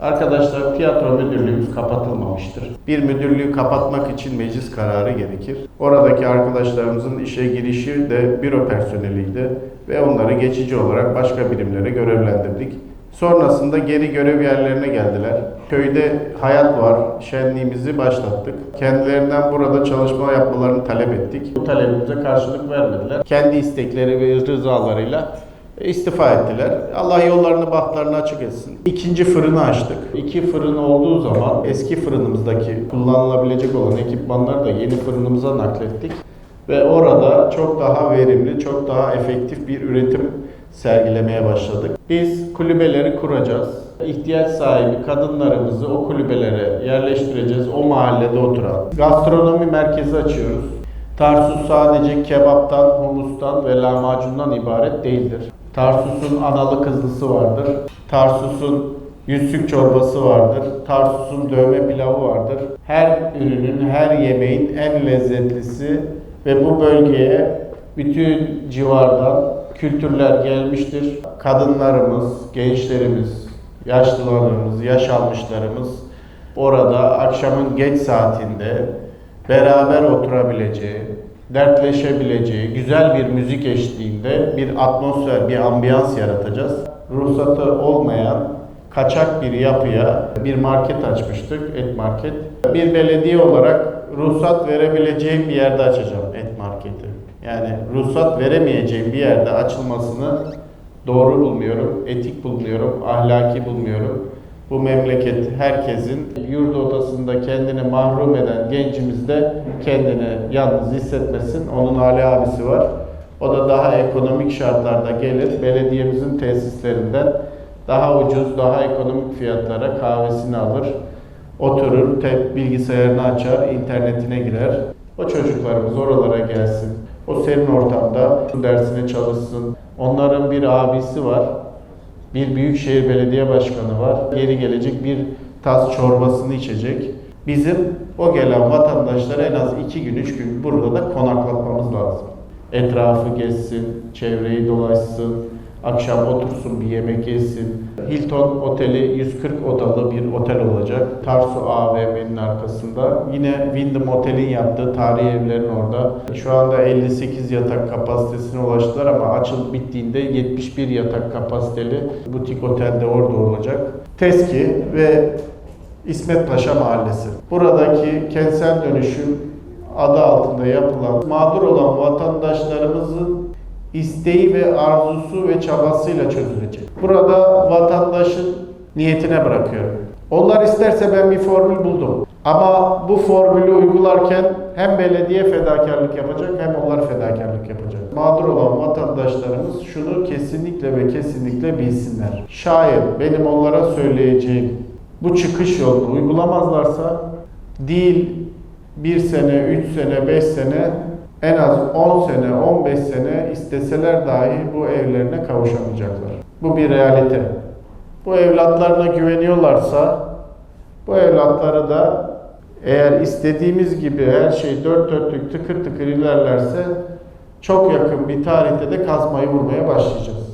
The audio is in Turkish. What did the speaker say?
Arkadaşlar tiyatro müdürlüğümüz kapatılmamıştır. Bir müdürlüğü kapatmak için meclis kararı gerekir. Oradaki arkadaşlarımızın işe girişi de büro personeliydi ve onları geçici olarak başka birimlere görevlendirdik. Sonrasında geri görev yerlerine geldiler. Köyde hayat var, şenliğimizi başlattık. Kendilerinden burada çalışma yapmalarını talep ettik. Bu talebimize karşılık vermediler. Kendi istekleri ve rızalarıyla istifa ettiler. Allah yollarını bahtlarını açık etsin. İkinci fırını açtık. İki fırın olduğu zaman eski fırınımızdaki kullanılabilecek olan ekipmanları da yeni fırınımıza naklettik. Ve orada çok daha verimli, çok daha efektif bir üretim sergilemeye başladık. Biz kulübeleri kuracağız. İhtiyaç sahibi kadınlarımızı o kulübelere yerleştireceğiz. O mahallede oturan. Gastronomi merkezi açıyoruz. Tarsus sadece kebaptan, humustan ve lahmacundan ibaret değildir. Tarsus'un analı kızlısı vardır. Tarsus'un yüzsük çorbası vardır. Tarsus'un dövme pilavı vardır. Her ürünün, her yemeğin en lezzetlisi ve bu bölgeye bütün civardan kültürler gelmiştir. Kadınlarımız, gençlerimiz, yaşlılarımız, yaş almışlarımız orada akşamın geç saatinde beraber oturabileceği, dertleşebileceği, güzel bir müzik eşliğinde bir atmosfer, bir ambiyans yaratacağız. Ruhsatı olmayan kaçak bir yapıya bir market açmıştık, et market. Bir belediye olarak ruhsat verebileceğim bir yerde açacağım et marketi. Yani ruhsat veremeyeceğim bir yerde açılmasını doğru bulmuyorum, etik bulmuyorum, ahlaki bulmuyorum. Bu memleket herkesin yurt odasında kendini mahrum eden gencimiz de kendini yalnız hissetmesin. Onun Ali abisi var. O da daha ekonomik şartlarda gelir. Belediyemizin tesislerinden daha ucuz, daha ekonomik fiyatlara kahvesini alır. Oturur, tek bilgisayarını açar, internetine girer. O çocuklarımız oralara gelsin. O serin ortamda dersine çalışsın. Onların bir abisi var. Bir büyükşehir belediye başkanı var. Geri gelecek bir tas çorbasını içecek. Bizim o gelen vatandaşları en az iki gün, üç gün burada da konaklatmamız lazım. Etrafı gezsin, çevreyi dolaşsın, akşam otursun bir yemek yesin. Hilton Oteli 140 odalı bir otel olacak. Tarsu AVM'nin arkasında. Yine Wyndham Otel'in yaptığı tarihi evlerin orada. Şu anda 58 yatak kapasitesine ulaştılar ama açılıp bittiğinde 71 yatak kapasiteli butik otelde orada olacak. TESKİ ve İsmet Paşa Mahallesi. Buradaki kentsel dönüşüm adı altında yapılan mağdur olan vatandaşlarımızın isteği ve arzusu ve çabasıyla çözülecek. Burada vatandaşın niyetine bırakıyorum. Onlar isterse ben bir formül buldum. Ama bu formülü uygularken hem belediye fedakarlık yapacak hem onlar fedakarlık yapacak. Mağdur olan vatandaşlarımız şunu kesinlikle ve kesinlikle bilsinler. Şayet benim onlara söyleyeceğim bu çıkış yolunu uygulamazlarsa değil bir sene, üç sene, beş sene en az 10 sene, 15 sene isteseler dahi bu evlerine kavuşamayacaklar. Bu bir realite. Bu evlatlarına güveniyorlarsa bu evlatları da eğer istediğimiz gibi her şey dört dörtlük tıkır tıkır ilerlerse çok yakın bir tarihte de kazmayı vurmaya başlayacağız.